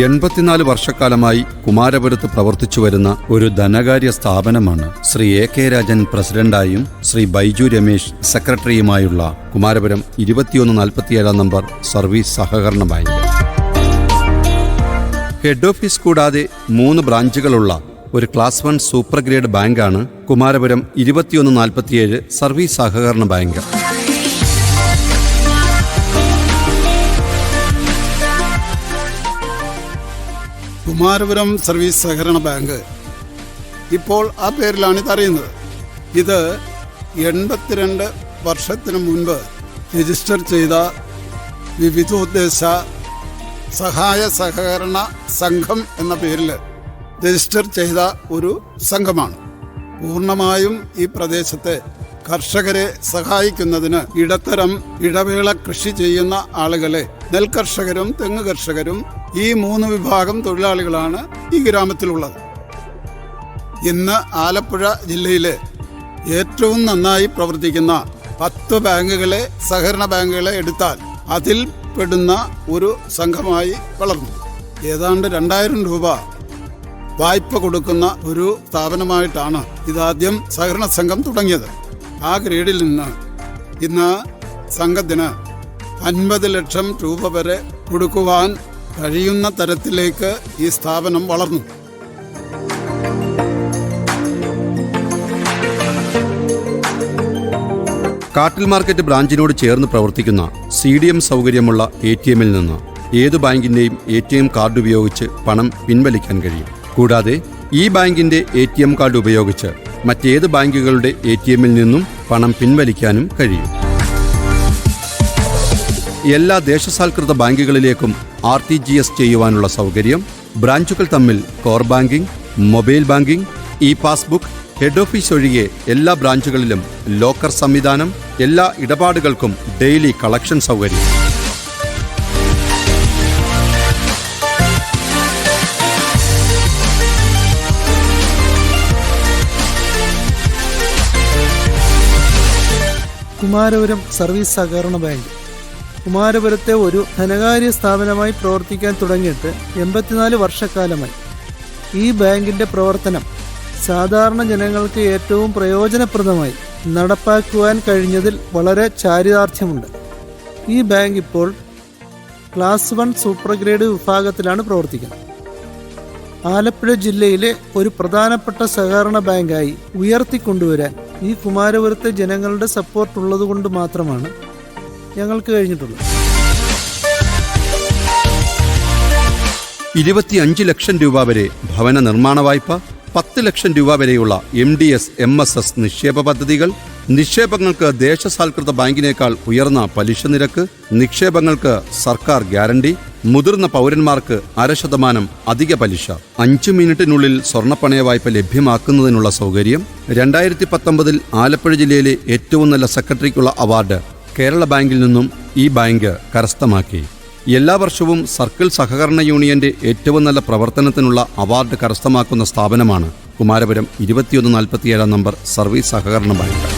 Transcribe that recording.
എൺപത്തിനാല് വർഷക്കാലമായി കുമാരപുരത്ത് പ്രവർത്തിച്ചു വരുന്ന ഒരു ധനകാര്യ സ്ഥാപനമാണ് ശ്രീ എ കെ രാജൻ പ്രസിഡന്റായും ശ്രീ ബൈജു രമേശ് സെക്രട്ടറിയുമായുള്ള കുമാരപുരം ഇരുപത്തിയൊന്ന് നാൽപ്പത്തിയേഴാം നമ്പർ സർവീസ് സഹകരണ ബാങ്ക് ഹെഡ് ഓഫീസ് കൂടാതെ മൂന്ന് ബ്രാഞ്ചുകളുള്ള ഒരു ക്ലാസ് വൺ സൂപ്പർ ഗ്രേഡ് ബാങ്കാണ് കുമാരപുരം ഇരുപത്തിയൊന്ന് നാൽപ്പത്തിയേഴ് സർവീസ് സഹകരണ ബാങ്ക്. കുമാരപുരം സർവീസ് സഹകരണ ബാങ്ക്. ഇപ്പോൾ ആ പേരിലാണ് അറിയുന്നത്. ഇത് എൺപത്തിരണ്ട് വർഷത്തിന് മുൻപ് രജിസ്റ്റർ ചെയ്ത വിവിധോദ്ദേശ സഹായ സഹകരണ സംഘം എന്ന പേരിൽ രജിസ്റ്റർ ചെയ്ത ഒരു സംഘമാണ്. പൂർണമായും ഈ പ്രദേശത്തെ കർഷകരെ സഹായിക്കുന്നതിന് ഇടത്തരം ഇടവേള കൃഷി ചെയ്യുന്ന ആളുകളെ നെൽകർഷകരും തെങ്ങ് കർഷകരും ഈ മൂന്ന് വിഭാഗം തൊഴിലാളികളാണ് ഈ ഗ്രാമത്തിലുള്ളത്. ഇന്ന് ആലപ്പുഴ ജില്ലയിലെ ഏറ്റവും നന്നായി പ്രവർത്തിക്കുന്ന പത്ത് ബാങ്കുകളെ സഹകരണ ബാങ്കുകളെ എടുത്താൽ അതിൽ പെടുന്ന ഒരു സംഘമായി വളർന്നു. ഏതാണ്ട് രണ്ടായിരം രൂപ വായ്പ കൊടുക്കുന്ന ഒരു സ്ഥാപനമായിട്ടാണ് ഇതാദ്യം സഹകരണ സംഘം തുടങ്ങിയത്. ആ ഗ്രേഡിൽ നിന്ന് ഇന്ന് സംഘത്തിന് അൻപത് ലക്ഷം രൂപ വരെ കൊടുക്കുവാൻ കഴിയുന്ന തരത്തിലേക്ക് ഈ സ്ഥാപനം വളർന്നു. കാട്ടിൽ മാർക്കറ്റ് ബ്രാഞ്ചിനോട് ചേർന്ന് പ്രവർത്തിക്കുന്ന സി ഡി എം സൗകര്യമുള്ള എ ടി എമ്മിൽ നിന്ന് ഏത് ബാങ്കിന്റെയും എ ടി എം കാർഡ് ഉപയോഗിച്ച് പണം പിൻവലിക്കാൻ കഴിയും. കൂടാതെ ഈ ബാങ്കിന്റെ എ ടി എം കാർഡ് ഉപയോഗിച്ച് മറ്റേത് ബാങ്കുകളുടെ എ ടി എമ്മിൽ നിന്നും പണം പിൻവലിക്കാനും കഴിയും. എല്ലാ ദേശസാൽകൃത ബാങ്കുകളിലേക്കും ആർ ടി ജി എസ് ചെയ്യുവാനുള്ള സൗകര്യം ബ്രാഞ്ചുകൾ തമ്മിൽ core banking mobile banking e passbook head office ഒഴികെ എല്ലാ ബ്രാഞ്ചുകളിലും ലോക്കർ സംവിധാനം എല്ലാ ഇടപാടുകൾക്കും ഡെയിലി കളക്ഷൻ സൗകര്യം. കുമാരപുരം സർവീസ് സഹകരണ ബാങ്ക്. കുമാരപുരത്തെ ഒരു ധനകാര്യ സ്ഥാപനമായി പ്രവർത്തിക്കാൻ തുടങ്ങിയിട്ട് എൺപത്തിനാല് വർഷക്കാലമായി. ഈ ബാങ്കിന്റെ പ്രവർത്തനം സാധാരണ ജനങ്ങൾക്ക് ഏറ്റവും പ്രയോജനപ്രദമായി നടപ്പാക്കുവാൻ കഴിഞ്ഞതിൽ വളരെ ചാരിതാർത്ഥ്യമുണ്ട്. ഈ ബാങ്ക് ഇപ്പോൾ ക്ലാസ് വൺ സൂപ്പർ ഗ്രേഡ് വിഭാഗത്തിലാണ് പ്രവർത്തിക്കുന്നത്. ആലപ്പുഴ ജില്ലയിലെ ഒരു പ്രധാനപ്പെട്ട സഹകരണ ബാങ്കായി ഉയർത്തിക്കൊണ്ടുവരാൻ ഈ കുമാരപുരത്തെ ജനങ്ങളുടെ സപ്പോർട്ട് ഉള്ളതുകൊണ്ട് മാത്രമാണ് ഞങ്ങൾക്ക് കഴിഞ്ഞിട്ടുള്ളത് ഇരുപത്തിയഞ്ച് ലക്ഷം രൂപ വരെ ഭവന നിർമ്മാണ വായ്പ പത്ത് ലക്ഷം രൂപ വരെയുള്ള M D S M S S നിക്ഷേപ പദ്ധതികൾ നിക്ഷേപങ്ങൾക്ക് ദേശസാൽകൃത ബാങ്കിനേക്കാൾ ഉയർന്ന പലിശ നിരക്ക് നിക്ഷേപങ്ങൾക്ക് സർക്കാർ ഗ്യാരണ്ടി മുതിർന്ന പൗരന്മാർക്ക് അര ശതമാനം അധിക പലിശ. അഞ്ചു മിനിറ്റിനുള്ളിൽ സ്വർണപ്പണയ വായ്പ ലഭ്യമാക്കുന്നതിനുള്ള സൗകര്യം രണ്ടായിരത്തി പത്തൊമ്പതിൽ ആലപ്പുഴ ജില്ലയിലെ ഏറ്റവും നല്ല സെക്രട്ടറിക്കുള്ള അവാർഡ് കേരള ബാങ്കിൽ നിന്നും ഈ ബാങ്ക് കരസ്ഥമാക്കി. എല്ലാ വർഷവും സർക്കിൾ സഹകരണ യൂണിയന്റെ ഏറ്റവും നല്ല പ്രവർത്തനത്തിനുള്ള അവാർഡ് കരസ്ഥമാക്കുന്ന സ്ഥാപനമാണ് കുമാരപുരം ഇരുപത്തിയൊന്ന് നാൽപ്പത്തിയേഴാം നമ്പർ സർവീസ് സഹകരണ ബാങ്ക്.